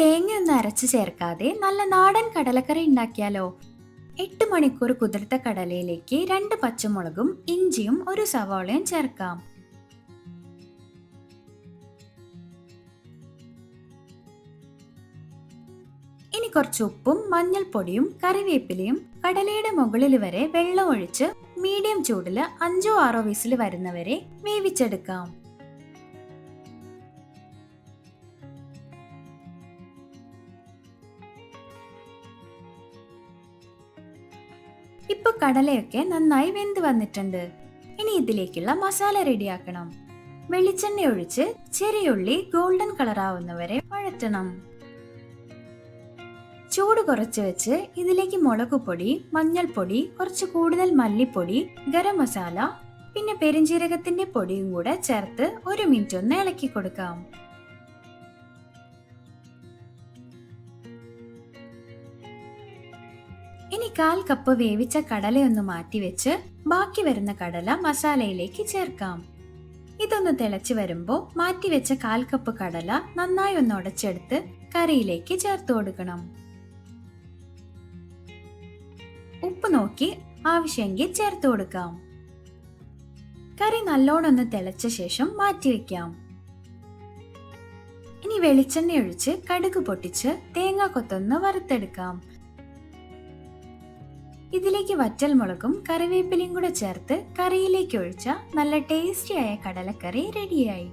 തേങ്ങയൊന്നും അരച്ച് ചേർക്കാതെ നല്ല നാടൻ കടലക്കറി ഉണ്ടാക്കിയാലോ? എട്ട് മണിക്കൂർ കുതിർത്ത കടലയിലേക്ക് രണ്ട് പച്ചമുളകും ഇഞ്ചിയും ഒരു സവാളയും ചേർക്കാം. ഇനി കുറച്ച് ഉപ്പും മഞ്ഞൾപ്പൊടിയും കറിവേപ്പിലയും കടലയുടെ മുകളിൽ വരെ വെള്ളം ഒഴിച്ച് മീഡിയം ചൂടിൽ അഞ്ചോ ആറോ വിസിൽ വരുന്നവരെ വേവിച്ചെടുക്കാം. ഇപ്പൊ കടലയൊക്കെ നന്നായി വെന്ത് വന്നിട്ടുണ്ട്. ഇനി ഇതിലേക്കുള്ള മസാല റെഡിയാക്കണം. വെളിച്ചെണ്ണ ഒഴിച്ച് ചെറിയുള്ളി ഗോൾഡൻ കളർ ആവുന്നവരെ വഴറ്റണം. ചൂട് കുറച്ച് വെച്ച് ഇതിലേക്ക് മുളകുപൊടി മഞ്ഞൾപ്പൊടി കുറച്ച് കൂടുതൽ മല്ലിപ്പൊടി ഗരം മസാല പിന്നെ പെരിഞ്ജീരകത്തിന്റെ പൊടിയും കൂടെ ചേർത്ത് ഒരു മിനിറ്റ് ഒന്ന് ഇളക്കി കൊടുക്കാം. ഇനി കാൽ കപ്പ് വേവിച്ച കടലയൊന്ന് മാറ്റിവെച്ച് ബാക്കി വരുന്ന കടല മസാലയിലേക്ക് ചേർക്കാം. ഇതൊന്ന് തിളച്ചു വരുമ്പോൾ മാറ്റിവെച്ച കാൽ കപ്പ് കടല നന്നായി ഒന്ന് ഉടച്ചെടുത്ത് കറിയിലേക്ക് ചേർത്ത് കൊടുക്കണം. ഉപ്പ് നോക്കി ആവശ്യമെങ്കിൽ ചേർത്ത് കൊടുക്കാം. കറി നല്ലോണം ഒന്ന് തിളച്ച ശേഷം മാറ്റിവെക്കാം ഇനി വെളിച്ചെണ്ണ ഒഴിച്ച് കടുക് പൊട്ടിച്ച് തേങ്ങ കൊത്തൊന്ന് വറുത്തെടുക്കാം. ഇതിലേക്ക് വറ്റൽമുളകും കറിവേപ്പിലയും കൂടെ ചേർത്ത് കറിയിലേക്ക് ഒഴിച്ച നല്ല ടേസ്റ്റിയായ കടലക്കറി റെഡിയായി